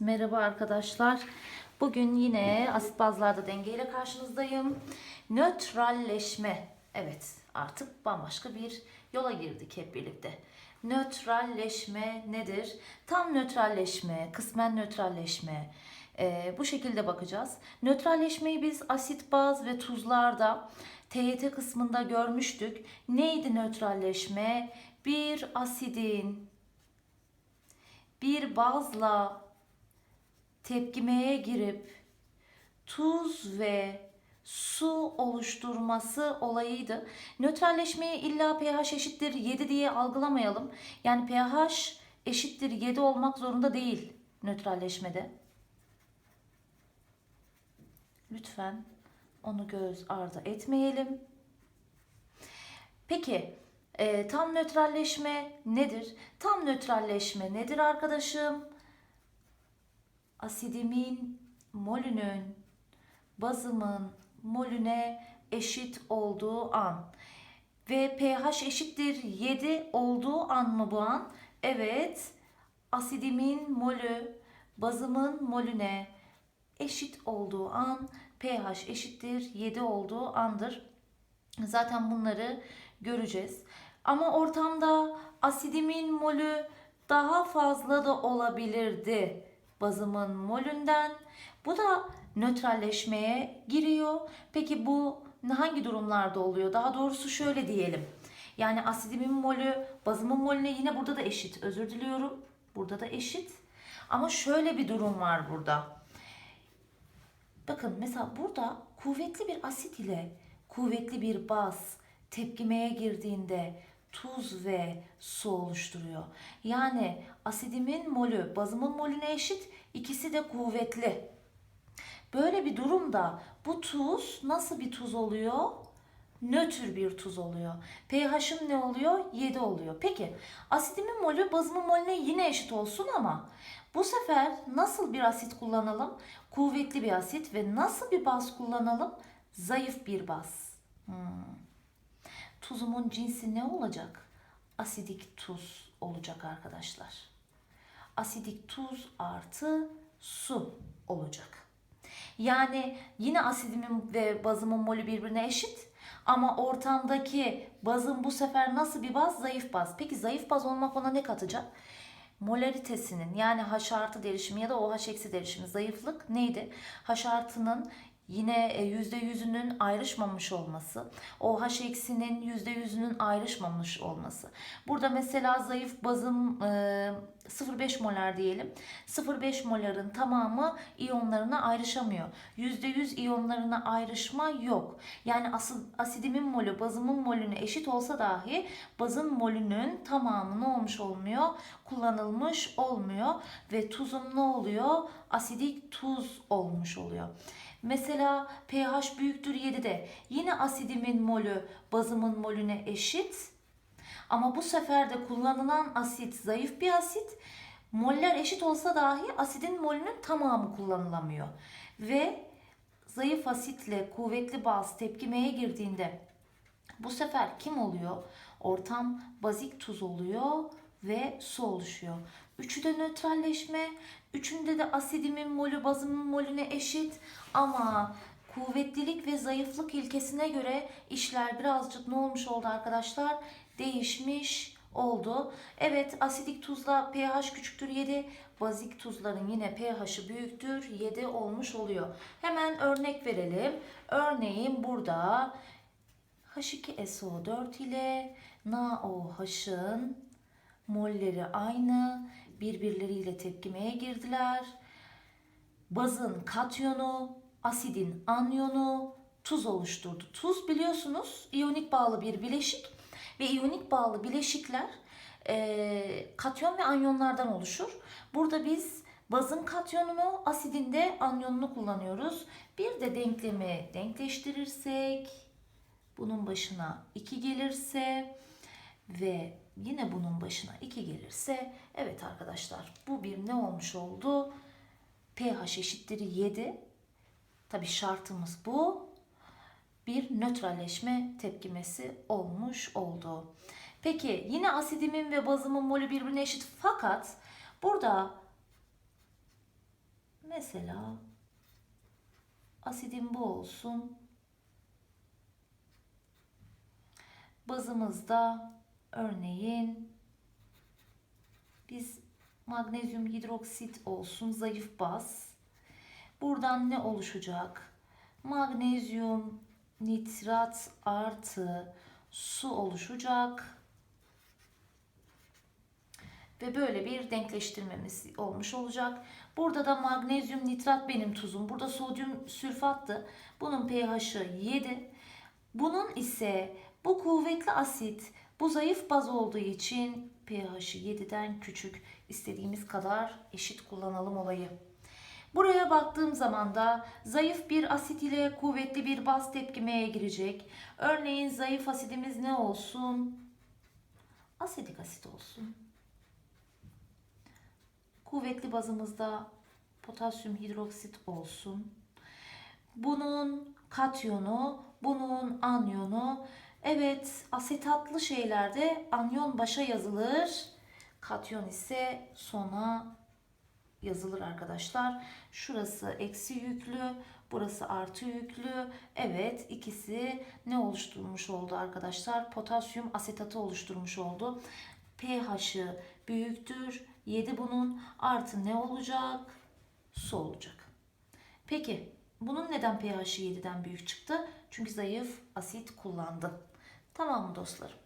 merhaba arkadaşlar. Bugün yine asit bazlarda dengeyle karşınızdayım. Nötralleşme. Evet, artık bambaşka bir yola girdik hep birlikte. Nötralleşme nedir? Tam nötralleşme, kısmen nötralleşme. Ee, bu şekilde bakacağız. Nötralleşmeyi biz asit, baz ve tuzlarda TYT kısmında görmüştük. Neydi nötralleşme? Bir asidin bir bazla tepkimeye girip tuz ve su oluşturması olayıydı. Nötralleşmeyi illa pH eşittir 7 diye algılamayalım. Yani pH eşittir 7 olmak zorunda değil nötralleşmede. Lütfen onu göz ardı etmeyelim. Peki e, tam nötralleşme nedir? Tam nötralleşme nedir arkadaşım? Asidimin molünün bazımın molüne eşit olduğu an ve pH eşittir 7 olduğu an mı bu an? Evet. Asidimin molü bazımın molüne eşit olduğu an pH eşittir 7 olduğu andır. Zaten bunları göreceğiz. Ama ortamda asidimin molü daha fazla da olabilirdi bazımın molünden. Bu da nötralleşmeye giriyor. Peki bu hangi durumlarda oluyor? Daha doğrusu şöyle diyelim. Yani asidimin molü bazımın molüne yine burada da eşit. Özür diliyorum. Burada da eşit. Ama şöyle bir durum var burada. Bakın mesela burada kuvvetli bir asit ile kuvvetli bir baz tepkimeye girdiğinde tuz ve su oluşturuyor. Yani asidimin molü bazımın molüne eşit, ikisi de kuvvetli. Böyle bir durumda bu tuz nasıl bir tuz oluyor? Nötr bir tuz oluyor. pH'im ne oluyor? 7 oluyor. Peki asidimin molü bazımın molüne yine eşit olsun ama bu sefer nasıl bir asit kullanalım? Kuvvetli bir asit ve nasıl bir baz kullanalım? Zayıf bir baz. Hmm. Tuzumun cinsi ne olacak? Asidik tuz olacak arkadaşlar. Asidik tuz artı su olacak. Yani yine asidimin ve bazımın molü birbirine eşit. Ama ortamdaki bazın bu sefer nasıl bir baz? Zayıf baz. Peki zayıf baz olmak ona ne katacak? Molaritesinin yani H artı derişimi ya da OH eksi derişimi zayıflık neydi? H artının yine yüzde yüzünün ayrışmamış olması, OH yüzde yüzünün ayrışmamış olması. Burada mesela zayıf bazım e, 0,5 molar diyelim. 0,5 moların tamamı iyonlarına ayrışamıyor. %100 iyonlarına ayrışma yok. Yani asidimin molü bazımın molüne eşit olsa dahi bazın molünün tamamı ne olmuş olmuyor? Kullanılmış olmuyor ve tuzum ne oluyor? Asidik tuz olmuş oluyor. Mesela pH büyüktür 7'de yine asidimin molü bazımın molüne eşit. Ama bu sefer de kullanılan asit zayıf bir asit. Moller eşit olsa dahi asidin molünün tamamı kullanılamıyor. Ve zayıf asitle kuvvetli baz tepkimeye girdiğinde bu sefer kim oluyor? Ortam bazik tuz oluyor ve su oluşuyor. Üçü de nötralleşme. Üçünde de asidimin molü bazımın molüne eşit. Ama kuvvetlilik ve zayıflık ilkesine göre işler birazcık ne olmuş oldu arkadaşlar? Değişmiş oldu. Evet asidik tuzla pH küçüktür 7. Bazik tuzların yine pH'i büyüktür 7 olmuş oluyor. Hemen örnek verelim. Örneğin burada H2SO4 ile NaOH'ın molleri aynı. Birbirleriyle tepkimeye girdiler. Bazın katyonu, asidin anyonu tuz oluşturdu. Tuz biliyorsunuz iyonik bağlı bir bileşik ve iyonik bağlı bileşikler e, katyon ve anyonlardan oluşur. Burada biz bazın katyonunu, asidin de anyonunu kullanıyoruz. Bir de denklemi denkleştirirsek bunun başına 2 gelirse ve yine bunun başına 2 gelirse evet arkadaşlar bu bir ne olmuş oldu? pH eşittir 7. Tabi şartımız bu. Bir nötralleşme tepkimesi olmuş oldu. Peki yine asidimin ve bazımın molü birbirine eşit fakat burada Mesela asidim bu olsun. Bazımızda örneğin biz magnezyum hidroksit olsun zayıf baz. Buradan ne oluşacak? Magnezyum nitrat artı su oluşacak. Ve böyle bir denkleştirmemiz olmuş olacak. Burada da magnezyum nitrat benim tuzum. Burada sodyum sülfattı. Bunun pH'i 7. Bunun ise bu kuvvetli asit bu zayıf baz olduğu için pH'i 7'den küçük. İstediğimiz kadar eşit kullanalım olayı. Buraya baktığım zaman da zayıf bir asit ile kuvvetli bir baz tepkimeye girecek. Örneğin zayıf asidimiz ne olsun? Asidik asit olsun. Kuvvetli bazımızda potasyum hidroksit olsun. Bunun katyonu, bunun anyonu. Evet, asetatlı şeylerde anyon başa yazılır. Katyon ise sona yazılır arkadaşlar. Şurası eksi yüklü, burası artı yüklü. Evet, ikisi ne oluşturmuş oldu arkadaşlar? Potasyum asetatı oluşturmuş oldu. pH'i büyüktür. 7 bunun artı ne olacak? Su olacak. Peki bunun neden pH'i 7'den büyük çıktı? Çünkü zayıf asit kullandı. Tamam mı dostlarım?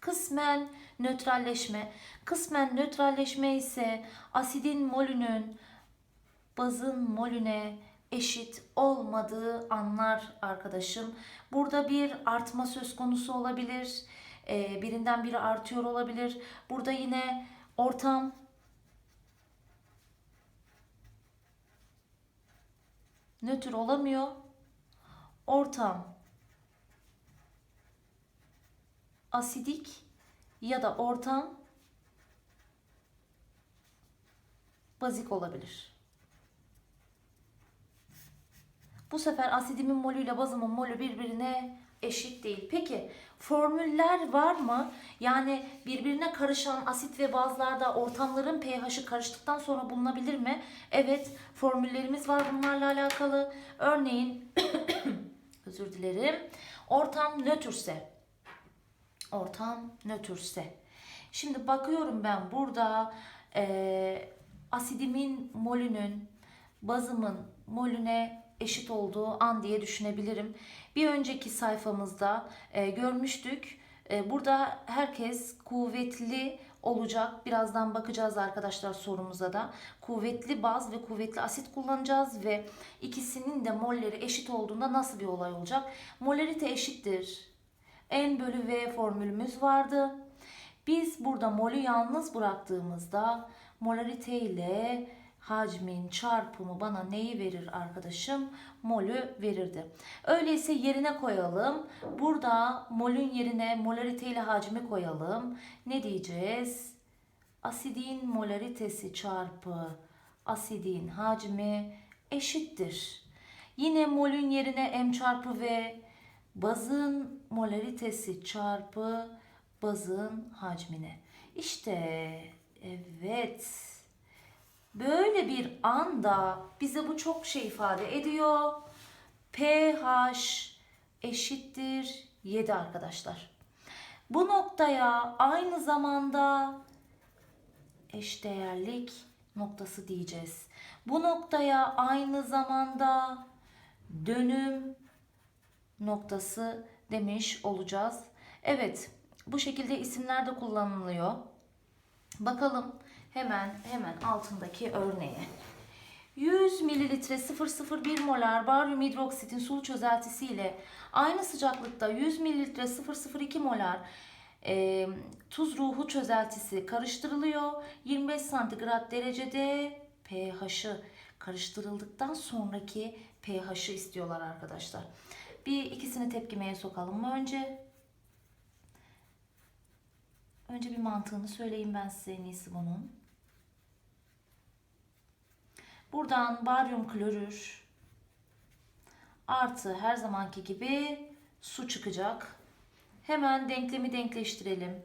Kısmen nötralleşme. Kısmen nötralleşme ise asidin molünün bazın molüne eşit olmadığı anlar arkadaşım. Burada bir artma söz konusu olabilir. Ee, birinden biri artıyor olabilir. Burada yine ortam nötr olamıyor. Ortam asidik ya da ortam bazik olabilir. Bu sefer asidimin molü ile bazımın molü birbirine eşit değil. Peki formüller var mı? Yani birbirine karışan asit ve bazlarda ortamların pH'i karıştıktan sonra bulunabilir mi? Evet formüllerimiz var bunlarla alakalı. Örneğin özür dilerim. Ortam nötrse. Ortam nötrse. Şimdi bakıyorum ben burada e, asidimin molünün bazımın molüne eşit olduğu an diye düşünebilirim. Bir önceki sayfamızda e, görmüştük. E, burada herkes kuvvetli olacak. Birazdan bakacağız arkadaşlar sorumuza da. Kuvvetli baz ve kuvvetli asit kullanacağız ve ikisinin de molleri eşit olduğunda nasıl bir olay olacak? Molarite eşittir. N bölü V formülümüz vardı. Biz burada molü yalnız bıraktığımızda molarite ile hacmin çarpımı bana neyi verir arkadaşım? Molü verirdi. Öyleyse yerine koyalım. Burada molün yerine molarite ile hacmi koyalım. Ne diyeceğiz? Asidin molaritesi çarpı asidin hacmi eşittir. Yine molün yerine m çarpı v bazın molaritesi çarpı bazın hacmine. İşte evet. Böyle bir anda bize bu çok şey ifade ediyor. pH eşittir 7 arkadaşlar. Bu noktaya aynı zamanda eşdeğerlik noktası diyeceğiz. Bu noktaya aynı zamanda dönüm noktası demiş olacağız. Evet, bu şekilde isimler de kullanılıyor. Bakalım hemen hemen altındaki örneğe. 100 mililitre 001 molar baryum hidroksitin sulu çözeltisi ile aynı sıcaklıkta 100 mililitre 002 molar e, tuz ruhu çözeltisi karıştırılıyor. 25 santigrat derecede pH'ı karıştırıldıktan sonraki pH'ı istiyorlar arkadaşlar. Bir ikisini tepkimeye sokalım mı önce? Önce bir mantığını söyleyeyim ben size en iyisi bunun. Buradan baryum klorür artı her zamanki gibi su çıkacak. Hemen denklemi denkleştirelim.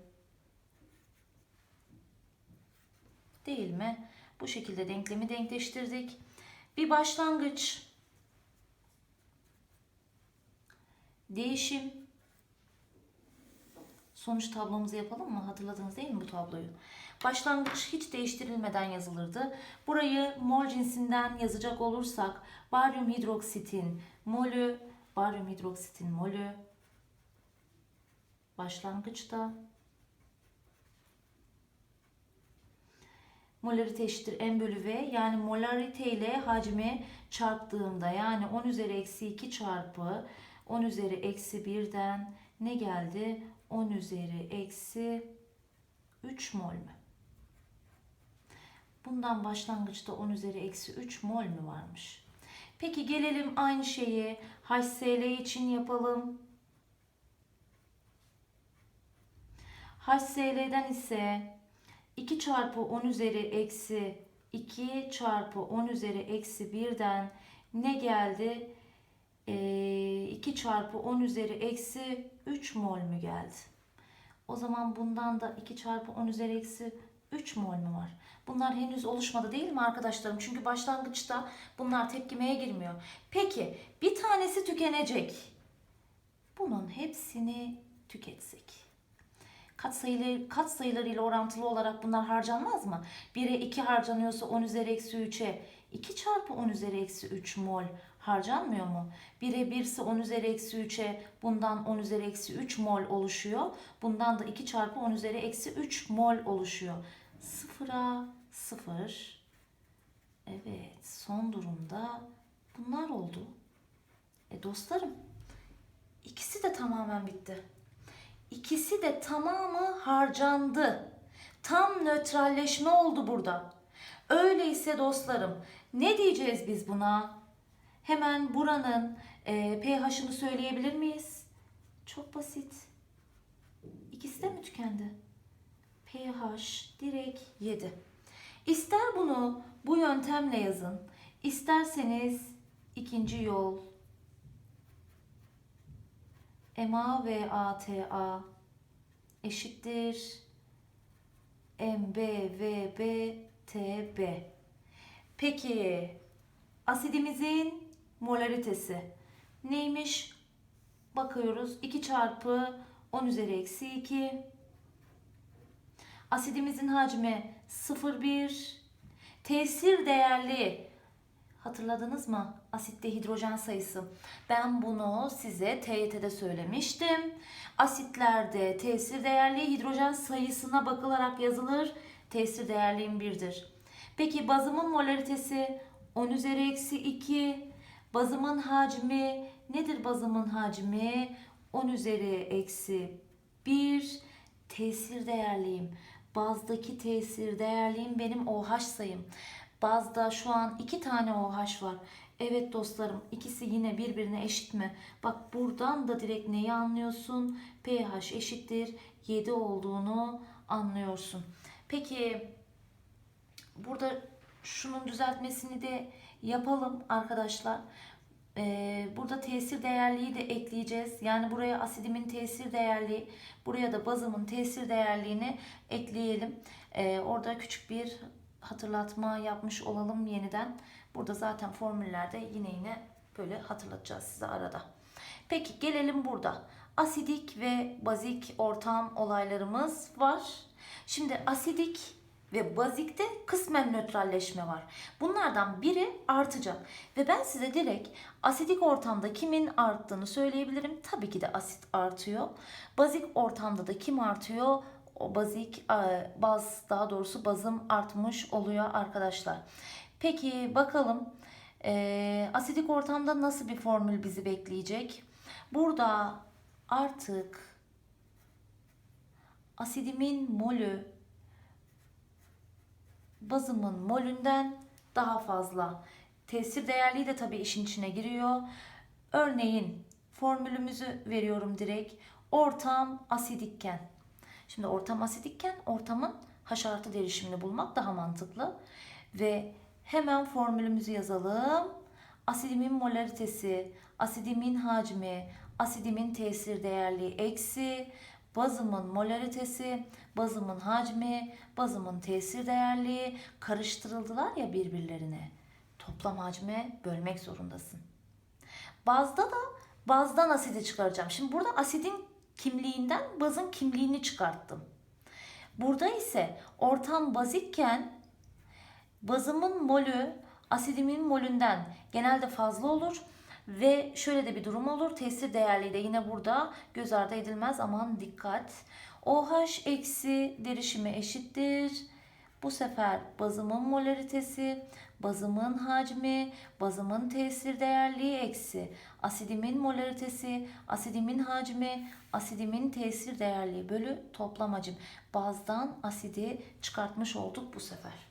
Değil mi? Bu şekilde denklemi denkleştirdik. Bir başlangıç. Değişim. Sonuç tablomuzu yapalım mı? Hatırladınız değil mi bu tabloyu? Başlangıç hiç değiştirilmeden yazılırdı. Burayı mol cinsinden yazacak olursak baryum hidroksitin molü, baryum hidroksitin molü başlangıçta molarite eşittir m bölü v yani molarite ile hacmi çarptığımda yani 10 üzeri eksi 2 çarpı 10 üzeri eksi 1'den ne geldi? 10 üzeri eksi 3 mol mü? Bundan başlangıçta 10 üzeri eksi 3 mol mü varmış? Peki gelelim aynı şeyi HCl için yapalım. HCl'den ise 2 çarpı 10 üzeri eksi 2 çarpı 10 üzeri eksi 1'den ne geldi? Ee, 2 çarpı 10 üzeri eksi 3 mol mü geldi? O zaman bundan da 2 çarpı 10 üzeri eksi 3 mol mü var? Bunlar henüz oluşmadı değil mi arkadaşlarım? Çünkü başlangıçta bunlar tepkimeye girmiyor. Peki bir tanesi tükenecek. Bunun hepsini tüketsek. Katsayıları, katsayılarıyla orantılı olarak bunlar harcanmaz mı? 1'e 2 harcanıyorsa 10 üzeri eksi 3'e 2 çarpı 10 üzeri eksi 3 mol harcanmıyor mu? 1'e 1 ise 10 üzeri eksi 3'e bundan 10 üzeri eksi 3 mol oluşuyor. Bundan da 2 çarpı 10 üzeri eksi 3 mol oluşuyor. Sıfıra 0. Evet son durumda bunlar oldu. E dostlarım ikisi de tamamen bitti. İkisi de tamamı harcandı. Tam nötralleşme oldu burada. Öyleyse dostlarım ne diyeceğiz biz buna? Hemen buranın e, pH'ını söyleyebilir miyiz? Çok basit. İkisi de mi tükendi? pH direkt 7. İster bunu bu yöntemle yazın. isterseniz ikinci yol MA ve ATA eşittir MB ve B TB. Peki asidimizin molaritesi neymiş? Bakıyoruz 2 çarpı 10 üzeri eksi 2. Asidimizin hacmi 0,1. Tesir değerli Hatırladınız mı? Asitte hidrojen sayısı. Ben bunu size TYT'de söylemiştim. Asitlerde tesir değerli hidrojen sayısına bakılarak yazılır. Tesir değerliğim 1'dir. Peki bazımın molaritesi 10 üzeri eksi 2. Bazımın hacmi nedir bazımın hacmi? 10 üzeri eksi 1. Tesir değerliğim. Bazdaki tesir değerliğim benim OH sayım. Bazda şu an iki tane OH var. Evet dostlarım ikisi yine birbirine eşit mi? Bak buradan da direkt neyi anlıyorsun? pH eşittir 7 olduğunu anlıyorsun. Peki burada şunun düzeltmesini de yapalım arkadaşlar. Ee, burada tesir değerliği de ekleyeceğiz. Yani buraya asidimin tesir değerliği, buraya da bazımın tesir değerliğini ekleyelim. Ee, orada küçük bir hatırlatma yapmış olalım yeniden. Burada zaten formüllerde yine yine böyle hatırlatacağız size arada. Peki gelelim burada. Asidik ve bazik ortam olaylarımız var. Şimdi asidik ve bazikte kısmen nötralleşme var. Bunlardan biri artacak. Ve ben size direkt asidik ortamda kimin arttığını söyleyebilirim. Tabii ki de asit artıyor. Bazik ortamda da kim artıyor? o bazik e, baz daha doğrusu bazım artmış oluyor arkadaşlar. Peki bakalım e, asidik ortamda nasıl bir formül bizi bekleyecek? Burada artık asidimin molü bazımın molünden daha fazla. Tesir değerliği de tabii işin içine giriyor. Örneğin formülümüzü veriyorum direkt. Ortam asidikken Şimdi ortam asidikken ortamın haşartı derişimini bulmak daha mantıklı. Ve hemen formülümüzü yazalım. Asidimin molaritesi, asidimin hacmi, asidimin tesir değerliği eksi bazımın molaritesi, bazımın hacmi, bazımın tesir değerliği karıştırıldılar ya birbirlerine. Toplam hacme bölmek zorundasın. Bazda da bazdan asidi çıkaracağım. Şimdi burada asidin kimliğinden bazın kimliğini çıkarttım. Burada ise ortam bazikken bazımın molü asidimin molünden genelde fazla olur ve şöyle de bir durum olur. Tesir değerliği de yine burada göz ardı edilmez. Aman dikkat. OH eksi derişimi eşittir. Bu sefer bazımın molaritesi, bazımın hacmi, bazımın tesir değerliği eksi asidimin molaritesi, asidimin hacmi, asidimin tesir değerliği bölü toplam hacim. Bazdan asidi çıkartmış olduk bu sefer.